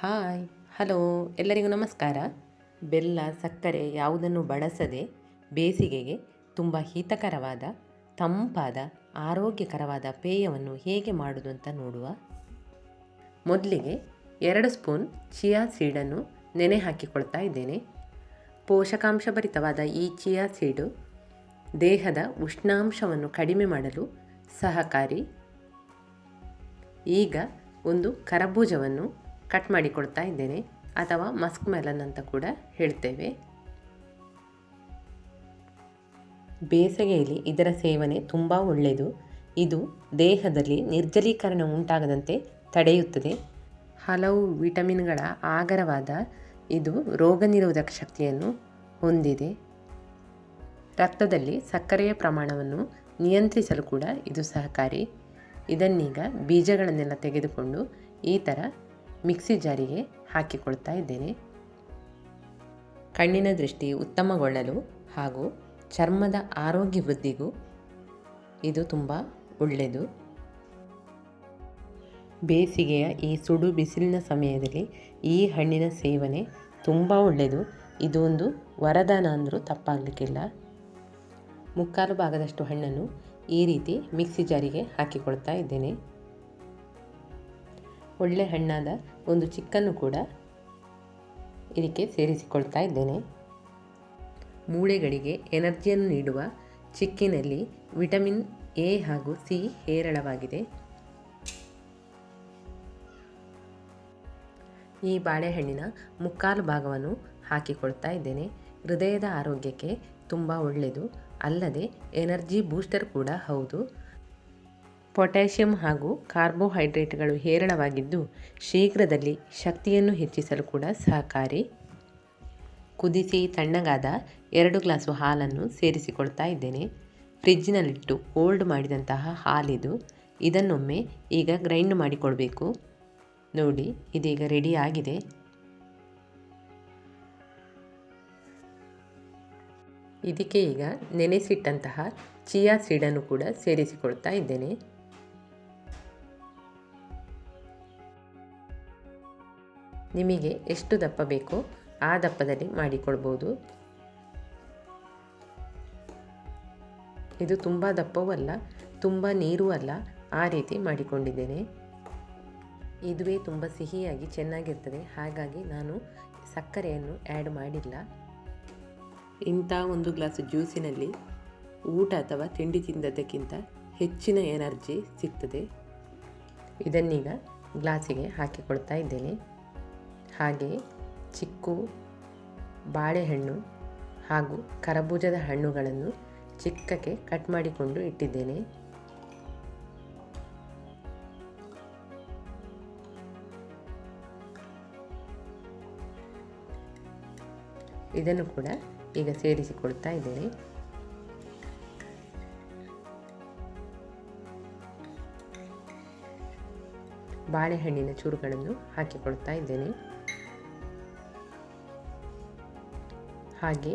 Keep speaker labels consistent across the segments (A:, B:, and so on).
A: Hi, hello, ಎಲ್ಲರಿಗೂ ನಮಸ್ಕಾರ. ಬೆಲ್ಲ, ಸಕ್ಕರೆ ಯಾವುದನ್ನು ಬಳಸದೆ ಬೇಸಿಗೆಗೆ ತುಂಬ ಹಿತಕರವಾದ, ತಂಪಾದ, ಆರೋಗ್ಯಕರವಾದ ಪೇಯವನ್ನು ಹೇಗೆ ಮಾಡುವುದು ಅಂತ ನೋಡುವ. ಮೊದಲಿಗೆ ಎರಡು ಸ್ಪೂನ್ ಚಿಯಾ ಸೀಡನ್ನು ನೆನೆ ಹಾಕಿಕೊಳ್ತಾ ಇದ್ದೇನೆ. ಪೋಷಕಾಂಶಭರಿತವಾದ ಈ ಚಿಯಾ ಸೀಡು ದೇಹದ ಉಷ್ಣಾಂಶವನ್ನು ಕಡಿಮೆ ಮಾಡಲು ಸಹಕಾರಿ. ಈಗ ಒಂದು ಕರಬೂಜವನ್ನು ಕಟ್ ಮಾಡಿಕೊಳ್ತಾ ಇದ್ದೇನೆ. ಅಥವಾ ಮಸ್ಕ್ ಮೆಲನ್ ಅಂತ ಕೂಡ ಹೇಳ್ತೇವೆ. ಬೇಸಿಗೆಯಲ್ಲಿ ಇದರ ಸೇವನೆ ತುಂಬ ಒಳ್ಳೆಯದು. ಇದು ದೇಹದಲ್ಲಿ ನಿರ್ಜಲೀಕರಣ ಉಂಟಾಗದಂತೆ ತಡೆಯುತ್ತದೆ. ಹಲವು ವಿಟಮಿನ್ಗಳ ಆಗರವಾದ ಇದು ರೋಗ ನಿರೋಧಕ ಶಕ್ತಿಯನ್ನು ಹೊಂದಿದೆ. ರಕ್ತದಲ್ಲಿ ಸಕ್ಕರೆಯ ಪ್ರಮಾಣವನ್ನು ನಿಯಂತ್ರಿಸಲು ಕೂಡ ಇದು ಸಹಕಾರಿ. ಇದನ್ನೀಗ ಬೀಜಗಳನ್ನೆಲ್ಲ ತೆಗೆದುಕೊಂಡು ಈ ಥರ ಮಿಕ್ಸಿ ಜಾರಿಗೆ ಹಾಕಿಕೊಳ್ತಾ ಇದ್ದೇನೆ. ಕಣ್ಣಿನ ದೃಷ್ಟಿ ಉತ್ತಮಗೊಳ್ಳಲು ಹಾಗೂ ಚರ್ಮದ ಆರೋಗ್ಯ ವೃದ್ಧಿಗೂ ಇದು ತುಂಬ ಒಳ್ಳೆಯದು. ಬೇಸಿಗೆಯ ಈ ಸುಡು ಬಿಸಿಲಿನ ಸಮಯದಲ್ಲಿ ಈ ಹಣ್ಣಿನ ಸೇವನೆ ತುಂಬ ಒಳ್ಳೆಯದು. ಇದು ಒಂದು ವರದಾನ ಅಂದರೂ ತಪ್ಪಾಗಲಿಕ್ಕಿಲ್ಲ. ಮುಕ್ಕಾಲು ಭಾಗದಷ್ಟು ಹಣ್ಣನ್ನು ಈ ರೀತಿ ಮಿಕ್ಸಿ ಜಾರಿಗೆ ಹಾಕಿಕೊಳ್ತಾ ಇದ್ದೇನೆ. ಒಳ್ಳೆ ಹಣ್ಣಾದ ಒಂದು ಚಿಕ್ಕನ್ನು ಕೂಡ ಇದಕ್ಕೆ ಸೇರಿಸಿಕೊಳ್ತಾ ಇದ್ದೇನೆ. ಮೂಳೆಗಳಿಗೆ ಎನರ್ಜಿಯನ್ನು ನೀಡುವ ಚಿಕ್ಕಿನಲ್ಲಿ ವಿಟಮಿನ್ ಎ ಹಾಗೂ ಸಿ ಹೇರಳವಾಗಿದೆ. ಈ ಬಾಳೆಹಣ್ಣಿನ ಮುಕ್ಕಾಲು ಭಾಗವನ್ನು ಹಾಕಿಕೊಳ್ತಾ ಇದ್ದೇನೆ. ಹೃದಯದ ಆರೋಗ್ಯಕ್ಕೆ ತುಂಬ ಒಳ್ಳೆಯದು. ಅಲ್ಲದೆ ಎನರ್ಜಿ ಬೂಸ್ಟರ್ ಕೂಡ ಹೌದು. ಪೊಟ್ಯಾಷಿಯಂ ಹಾಗೂ ಕಾರ್ಬೋಹೈಡ್ರೇಟ್ಗಳು ಹೇರಳವಾಗಿದ್ದು, ಶೀಘ್ರದಲ್ಲಿ ಶಕ್ತಿಯನ್ನು ಹೆಚ್ಚಿಸಲು ಕೂಡ ಸಹಕಾರಿ. ಕುದಿಸಿ ತಣ್ಣಗಾದ ಎರಡು ಗ್ಲಾಸು ಹಾಲನ್ನು ಸೇರಿಸಿಕೊಳ್ತಾ ಇದ್ದೇನೆ. ಫ್ರಿಜ್ಜಿನಲ್ಲಿಟ್ಟು ಕೋಲ್ಡ್ ಮಾಡಿದಂತಹ ಹಾಲಿದು ಇದನ್ನೊಮ್ಮೆ ಈಗ ಗ್ರೈಂಡ್ ಮಾಡಿಕೊಳ್ಬೇಕು. ನೋಡಿ, ಇದೀಗ ರೆಡಿ ಆಗಿದೆ. ಇದಕ್ಕೆ ಈಗ ನೆನೆಸಿಟ್ಟಂತಹ ಚಿಯಾ ಸೀಡನ್ನು ಕೂಡ ಸೇರಿಸಿಕೊಳ್ತಾ ಇದ್ದೇನೆ. ನಿಮಗೆ ಎಷ್ಟು ದಪ್ಪ ಬೇಕೋ ಆ ದಪ್ಪದಲ್ಲಿ ಮಾಡಿಕೊಳ್ಬೋದು. ಇದು ತುಂಬ ದಪ್ಪವೂ ಅಲ್ಲ, ತುಂಬ ನೀರೂ ಅಲ್ಲ, ಆ ರೀತಿ ಮಾಡಿಕೊಂಡಿದ್ದೇನೆ. ಇದುವೇ ತುಂಬ ಸಿಹಿಯಾಗಿ ಚೆನ್ನಾಗಿರ್ತದೆ, ಹಾಗಾಗಿ ನಾನು ಸಕ್ಕರೆಯನ್ನು ಆ್ಯಡ್ ಮಾಡಿಲ್ಲ. ಇಂಥ ಒಂದು ಗ್ಲಾಸ್ ಜ್ಯೂಸಿನಲ್ಲಿ ಊಟ ಅಥವಾ ತಿಂಡಿ ತಿಂದದ್ದಕ್ಕಿಂತ ಹೆಚ್ಚಿನ ಎನರ್ಜಿ ಸಿಗ್ತದೆ. ಇದನ್ನೀಗ ಗ್ಲಾಸಿಗೆ ಹಾಕಿಕೊಳ್ತಾ ಇದ್ದೇನೆ. ಹಾಗೆ ಚಿಕ್ಕು, ಬಾಳೆಹಣ್ಣು ಹಾಗೂ ಕರಬೂಜದ ಹಣ್ಣುಗಳನ್ನು ಚಿಕ್ಕಕ್ಕೆ ಕಟ್ ಮಾಡಿಕೊಂಡು ಇಟ್ಟಿದ್ದೇನೆ. ಇದನ್ನು ಕೂಡ ಈಗ ಸೇರಿಸಿಕೊಳ್ತಾ ಇದ್ದೇನೆ. ಬಾಳೆಹಣ್ಣಿನ ಚೂರುಗಳನ್ನು ಹಾಕಿಕೊಳ್ತಾ ಇದ್ದೇನೆ. ಹಾಗೆ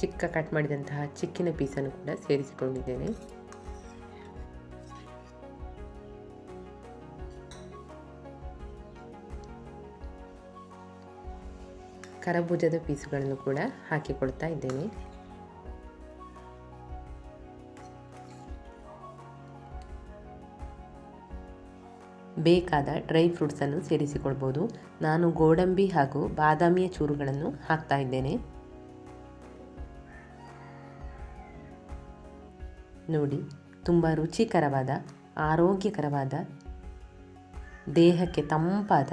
A: ಚಿಕ್ಕ ಕಟ್ ಮಾಡಿದಂತಹ ಚಿಕ್ಕಿನ ಪೀಸನ್ನು ಕೂಡ ಸೇರಿಸಿಕೊಂಡಿದ್ದೇನೆ. ಕರಬೂಜದ ಪೀಸುಗಳನ್ನು ಕೂಡ ಹಾಕಿಕೊಳ್ತಾ ಇದ್ದೇನೆ. ಬೇಕಾದ ಡ್ರೈ ಫ್ರೂಟ್ಸನ್ನು ಸೇರಿಸಿಕೊಳ್ಬೋದು. ನಾನು ಗೋಡಂಬಿ ಹಾಗೂ ಬಾದಾಮಿಯ ಚೂರುಗಳನ್ನು ಹಾಕ್ತಾ ಇದ್ದೇನೆ. ನೋಡಿ, ತುಂಬ ರುಚಿಕರವಾದ, ಆರೋಗ್ಯಕರವಾದ, ದೇಹಕ್ಕೆ ತಂಪಾದ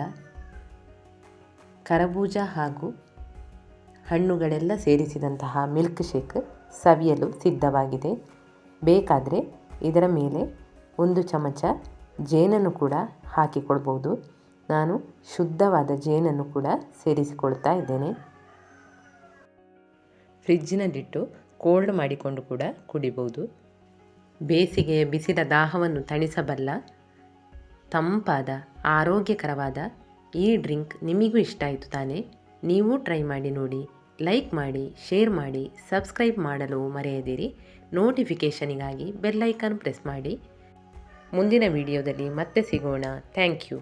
A: ಕರಬೂಜ ಹಾಗೂ ಹಣ್ಣುಗಳೆಲ್ಲ ಸೇರಿಸಿದಂತಹ ಮಿಲ್ಕ್ ಶೇಕ್ ಸವಿಯಲು ಸಿದ್ಧವಾಗಿದೆ. ಬೇಕಾದರೆ ಇದರ ಮೇಲೆ ಒಂದು ಚಮಚ ಜೇನನ್ನು ಕೂಡ ಹಾಕಿಕೊಳ್ಬೋದು ನಾನು ಶುದ್ಧವಾದ ಜೇನನ್ನು ಕೂಡ ಸೇರಿಸಿಕೊಳ್ತಾ ಇದ್ದೇನೆ. ಫ್ರಿಜ್ಜಿನಲ್ಲಿಟ್ಟು ಕೋಲ್ಡ್ ಮಾಡಿಕೊಂಡು ಕೂಡ ಕುಡಿಬೋದು ಬೇಸಿಗೆಯ ಬಿಸಿದ ದಾಹವನ್ನು ತಣಿಸಬಲ್ಲ, ತಂಪಾದ, ಆರೋಗ್ಯಕರವಾದ ಈ ಡ್ರಿಂಕ್ ನಿಮಗೂ ಇಷ್ಟ ಆಯಿತು ತಾನೇ? ನೀವು ಟ್ರೈ ಮಾಡಿ ನೋಡಿ, ಲೈಕ್ ಮಾಡಿ, ಶೇರ್ ಮಾಡಿ, ಸಬ್ಸ್ಕ್ರೈಬ್ ಮಾಡಲು ಮರೆಯದಿರಿ. ನೋಟಿಫಿಕೇಷನಿಗಾಗಿ ಬೆಲ್ಲೈಕನ್ ಪ್ರೆಸ್ ಮಾಡಿ. ಮುಂದಿನ ವಿಡಿಯೋದಲ್ಲಿ ಮತ್ತೆ ಸಿಗೋಣ. Thank you.